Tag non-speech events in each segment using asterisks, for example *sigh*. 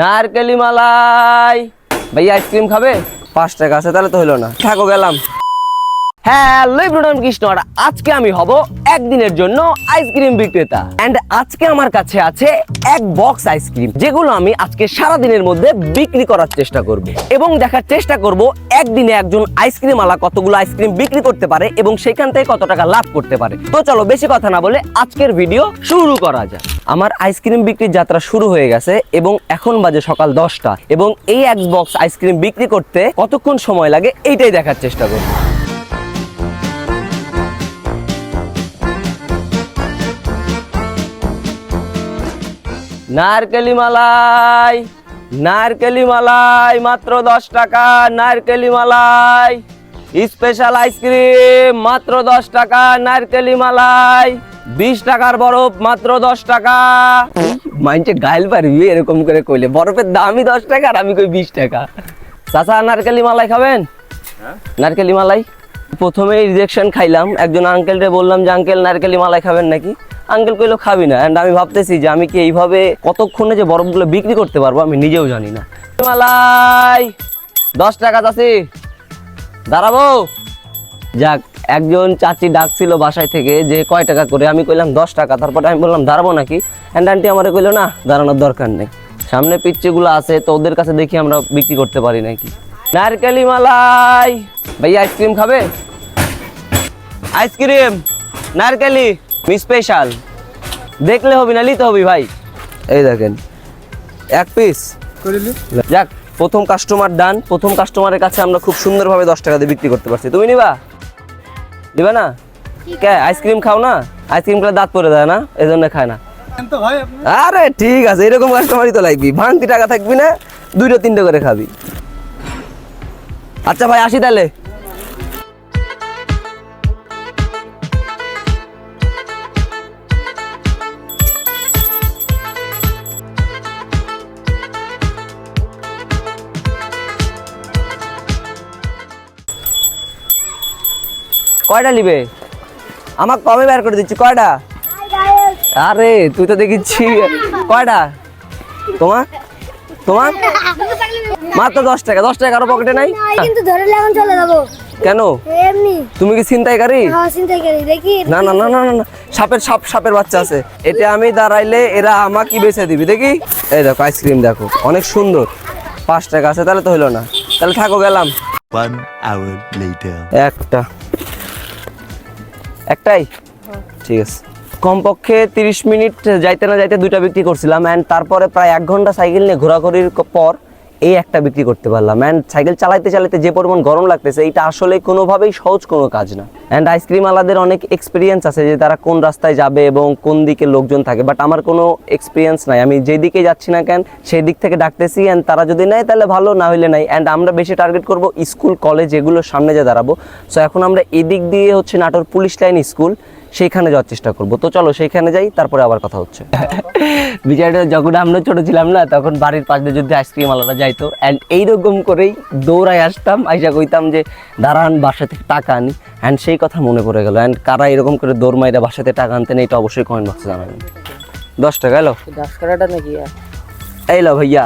নারকেলি মালাই। ভাই আইসক্রিম খাবে? পাঁচ টাকা আছে তাহলে তো হলো না। থাকো গেলাম। হ্যালো ব্রুডন কৃষ্ণ আজকে আমি হব একদিনের জন্য আইসক্রিম বিক্রেতা। এন্ড আজকে আমার কাছে আছে এক বক্স আইসক্রিম যেগুলো আমি আজকে সারা দিনের মধ্যে বিক্রি করার চেষ্টা করব। এবং দেখার চেষ্টা করব একদিনে একজন আইসক্রিম আলা কতগুলো আইসক্রিম বিক্রি করতে পারে এবং সেখান থেকে কত টাকা লাভ করতে পারে। তো চলো, বেশি কথা না বলে আজকের ভিডিও শুরু করা যাক। আমার আইসক্রিম বিক্রির যাত্রা শুরু হয়ে গেছে এবং এখন বাজে সকাল দশটা এবং এই এক বক্স আইসক্রিম বিক্রি করতে কতক্ষণ সময় লাগে এইটাই দেখার চেষ্টা করব। নারকেলি মালাই নারকেলি মালাই মাত্র দশ টাকা নারকেলি মালাই স্পেশাল আইসক্রিম মাত্র দশ টাকা নারকেলি মালাই বিশ টাকার বরফ মাত্র দশ টাকা। মাইন্ডে গাইল পারবি এরকম করে কইলে। বরফের দামই দশ টাকা আর আমি কই বিশ টাকা। চাচা নারকেলি মালাই খাবেন? নারকেলি মালাই প্রথমে রিজেকশন খাইলাম। একজন আঙ্কেলরে বললাম যে আঙ্কেল নারকেলি মালাই খাবেন নাকি? আঙ্কেল কইলো, খাবি না। অ্যান্ড আমি ভাবতেছি যে, আমি কি এইভাবে কতক্ষণে যে বরফগুলো বিক্রি করতে পারব আমি নিজেও জানি না। মালাই! দশ টাকা চাষি দাঁড়াবো। যাক, একজন চাচি ডাকছিল বাসায় থেকে যে, কয় টাকা করে? আমি কইলাম, দশ টাকা। তারপরে আমি বললাম, দাঁড়াবো নাকি? অ্যান্ড আন্টি আমার কইলো, না, দাঁড়ানোর দরকার নেই। সামনে পিচ্ছিগুলো আছে, তো ওদের কাছে দেখি আমরা বিক্রি করতে পারি নাকি। নারকেলি মালাই ভাই আইসক্রিম খাবে? আইসক্রিম নারকেলি স্পেশাল দেখলে হবি না নিতে হবি ভাই। এই দেখেন এক পিস যাক প্রথম কাস্টমার ডান প্রথম কাস্টমারের কাছে আমরা খুব সুন্দরভাবে দশ টাকা দিয়ে বিক্রি করতে পারছি। তুমি নিবা? দিবা না? কে আইসক্রিম খাও না? আইসক্রিম খেলে দাঁত পরে দেয় না এই জন্য খায় না। আরে ঠিক আছে এরকম কাস্টমারই তো লাগবি ভাঙতি টাকা থাকবি না দুইটা তিনটে করে খাবি। আচ্ছা ভাই আসি তাহলে। কয়টা নিবে? আমাক কমে বের করে দিচ্ছি? কয়টা? আরে তুই তো দেখিচ্ছি। কয়টা? তোমার তোমার? *laughs* মাত্র দশ টাকা দশ টাকা কারও পকেটে নাই? নাই কিন্তু ধরে এখন চলে যাব। কেন? এমনি। তুমি কি ছিনতাইকারী? হ্যাঁ চিন্তা করি দেখি। না না না না না না। সাপের সাপ সাপের বাচ্চা আছে। এটা আমি দাঁড়াইলে এরা আমাকে বেছে দিবি দেখি? এই দেখো আইসক্রিম দেখো অনেক সুন্দর। পাঁচ টাকা আছে তাহলে তো হইল না। তাহলে থাকো গেলাম। One hour later. একটা। একটাই? ঠিক আছে। কমপক্ষে তিরিশ মিনিট যাইতে না যাইতে দুইটা বিক্রি করছিলাম অ্যান্ড তারপরে প্রায় এক ঘণ্টা সাইকেল নিয়ে ঘোরাঘুরির পর এই একটা বিক্রি করতে পারলাম অ্যান্ড সাইকেল চালাইতে চালাইতে যে পরিমাণ গরম লাগতেছে এটা আসলে কোনোভাবেই সহজ কোনো কাজ না। অ্যান্ড আইসক্রিম আলাদের অনেক এক্সপিরিয়েন্স আছে যে তারা কোন রাস্তায় যাবে এবং কোন দিকে লোকজন থাকে বাট আমার কোনো এক্সপিরিয়েন্স নাই। আমি যেই দিকে যাচ্ছি না কেন, সেই দিক থেকে ডাকতেছি অ্যান্ড তারা যদি নেয় তাহলে ভালো, না হইলে নাই। অ্যান্ড আমরা বেশি টার্গেট করব স্কুল কলেজ এগুলোর সামনে যে দাঁড়াবো। সো এখন আমরা এদিক দিয়ে হচ্ছে নাটোর পুলিশ লাইন স্কুল সেইখানে যাওয়ার চেষ্টা করব। তো চলো সেইখানে যাই তারপরে আবার কথা হচ্ছে। *laughs* বিচারটা যখন আমরা ছোট ছিলাম না তখন বাড়ির পাশ দিয়ে যদি আইসক্রিম আলাদা যাইতো। অ্যান্ড এইরকম করেই দৌড়াই আসতাম আইসা কইতাম যে দাঁড়ান বাসা থেকে টাকা আনি। অ্যান্ড সেই কথা মনে পড়ে গেল। অ্যান্ড কারা এরকম করে দৌড় মাইরা বাসাতে টাকা আনতেন এটা অবশ্যই কমেন্ট বক্সে জানাবেন। দশ টাকা এলো? দশ টাকাটা নাকি? ভাইয়া।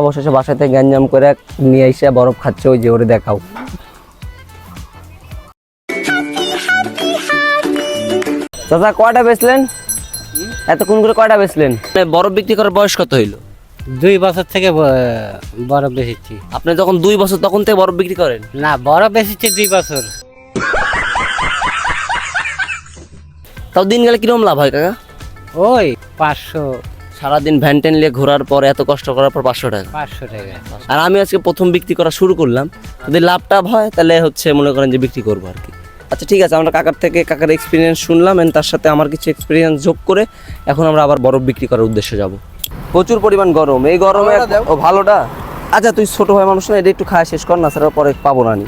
অবশেষে বাসাতে গ্যাঞ্জাম করে নিয়ে এসে বরফ খাচ্ছে ওই যে ওরে দেখাও। চাচা কয়টা বেচলেন? এতক্ষণ করে কয়টা বেচলেন? বরফ বিক্রি করার বয়স কত হইল? দুই বছর থেকে বরফ বেশিছি আপনি যখন দুই বছর তখন থেকে বরফ বিক্রি করেন? না বরফ বেশিছি দুই বছর। তাও দিন গেলে কীরকম লাভ হয় কাকা? ওই পাঁচশো। সারাদিন ভ্যান ট্যান নিয়ে ঘোরার পর এত কষ্ট করার পর পাঁচশো টাকা। পাঁচশো টাকা। আর আমি আজকে প্রথম বিক্রি করা শুরু করলাম। যদি লাভ টাভ হয় তাহলে হচ্ছে মনে করেন যে বিক্রি করব আর কি। আচ্ছা ঠিক আছে আমরা কাকার থেকে কাকার এক্সপিরিয়েন্স শুনলাম এন্ড তার সাথে আমার কিছু এক্সপিরিয়েন্স যোগ করে এখন আমরা আবার বরফ বিক্রি করার উদ্দেশ্যে যাব। প্রচুর পরিমাণ গরম। এই গরমে ও ভালোটা? আচ্ছা তুই ছোট ভাই মানুষ না এটা একটু খাওয়া শেষ কর না সেটা পরে পাবো না নি।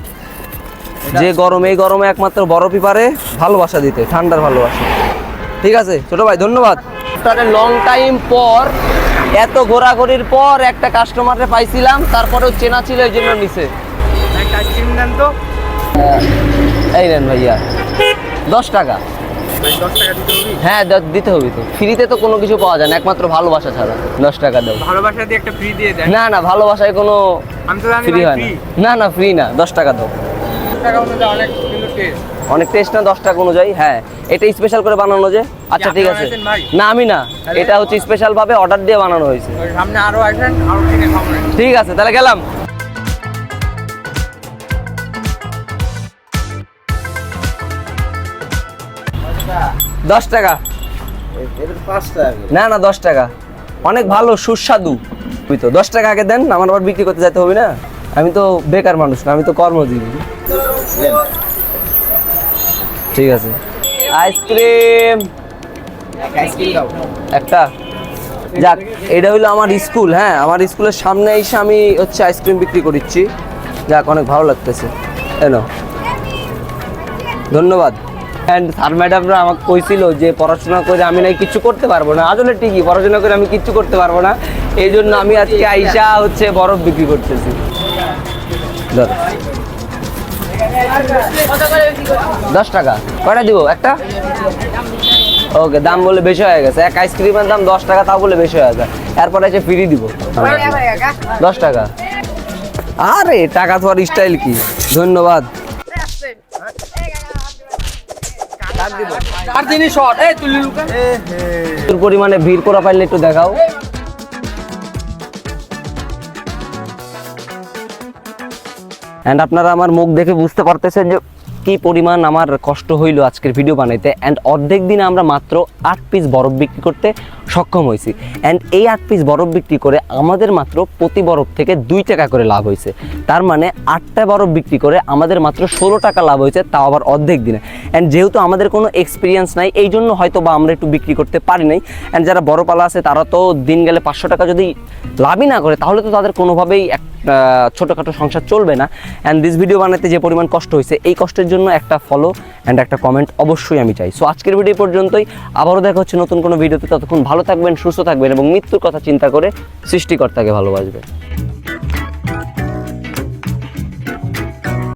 যে গরম এই গরমে একমাত্র বরফই পারে ভালোবাসা দিতে ঠান্ডার ভালোবাসা। ঠিক আছে ছোট ভাই ধন্যবাদ। লং টাইম পর এত ঘোরাঘুরির পর একটা কাস্টমারে পাইছিলাম তারপরেও চেনা ছিল এই জন্য নিছে। এই নেন ভাইয়া। দশ টাকা। হ্যাঁ দিতে হবে তো। ফ্রিতে তো কোনো কিছু পাওয়া যায় না একমাত্র ভালোবাসা ছাড়া। দশ টাকা দেবো ভালোবাসা দিয়ে একটা ফ্রি দিয়ে দেন। না না ভালোবাসায় কোনো ফ্রি হয় না। না না ফ্রি না দশ টাকা দাও। অনেক টেস্ট না দশ টাকা অনুযায়ী? হ্যাঁ এটা স্পেশাল করে বানানো যে? আচ্ছা ঠিক আছে। না আমি না। এটা হচ্ছে স্পেশাল ভাবে অর্ডার দিয়ে বানানো হয়েছে। সামনে আরও আসেন ঠিক আছে তাহলে গেলাম। দশ টাকা। না না দশ টাকা। অনেক ভালো সুস্বাদু। ওই তো দশ টাকা আগে দেন আমার আবার বিক্রি করতে যেতে হবে না? আমি তো বেকার মানুষ না আমি তো কর্মজীবী। ঠিক আছে। আইসক্রিম। একটা। যাক এটা হলো আমার স্কুল হ্যাঁ আমার স্কুলের সামনে এসে আমি হচ্ছে আইসক্রিম বিক্রি করছি যাক অনেক ভালো লাগতেছে। এনো ধন্যবাদ। অ্যান্ড স্যার ম্যাডামরা আমাকে কইছিল যে পড়াশোনা করে আমি নাই কিছু করতে পারব না। আসলে ঠিকই পড়াশোনা করে আমি কিচ্ছু করতে পারব না। এই জন্য আমি আজকে আইসা হচ্ছে বরফ বিক্রি করতেছি। দশ টাকা। কয়টা দিব? একটা? ওকে দাম বলে বেশি হয়ে গেছে। এক আইসক্রিমের দাম দশ টাকা তাও বলে বেশি হয়ে গেছে। এরপরে এসে ফ্রি দিব। দশ টাকা। আরে টাকা তো আর স্টাইল কি? ধন্যবাদ। আর জিনিস শট এই তুলি লুকা পরিমাণে ভিড় করা পাইলে একটু দেখাও। অ্যান্ড আপনারা আমার মুখ দেখে বুঝতে পারতেছেন যে কি পরিমাণ আমার কষ্ট হইল আজকের ভিডিও বানাইতে অ্যান্ড অর্ধেক দিনে আমরা মাত্র আট পিস বরফ বিক্রি করতে সক্ষম হয়েছি। অ্যান্ড এই আট পিস বরফ বিক্রি করে আমাদের মাত্র প্রতি বরফ থেকে দুই টাকা করে লাভ হয়েছে। তার মানে আটটা বরফ বিক্রি করে আমাদের মাত্র ষোলো টাকা লাভ হয়েছে, তাও আবার অর্ধেক দিনে। অ্যান্ড যেহেতু আমাদের কোনো এক্সপিরিয়েন্স নাই, এই জন্য হয়তো বা আমরা একটু বিক্রি করতে পারি নাই। অ্যান্ড যারা বড় পালা আছে, তারা তো দিন গেলে পাঁচশো টাকা যদি লাভই না করে, তাহলে তো তাদের কোনোভাবেই এক ছোটোখাটো সংসার চলবে না। অ্যান্ড দিস ভিডিও বানাতে যে পরিমাণ কষ্ট হয়েছে, এই কষ্টের জন্য একটা ফলো অ্যান্ড একটা কমেন্ট অবশ্যই আমি চাই। সো আজকের ভিডিও পর্যন্তই। আবারও দেখা হচ্ছে নতুন কোনো ভিডিওতে ততক্ষণ ভালো থাকবেন, সুস্থ থাকবেন এবং মৃত্যুর কথা চিন্তা করে সৃষ্টিকর্তাকে ভালোবাসবেন।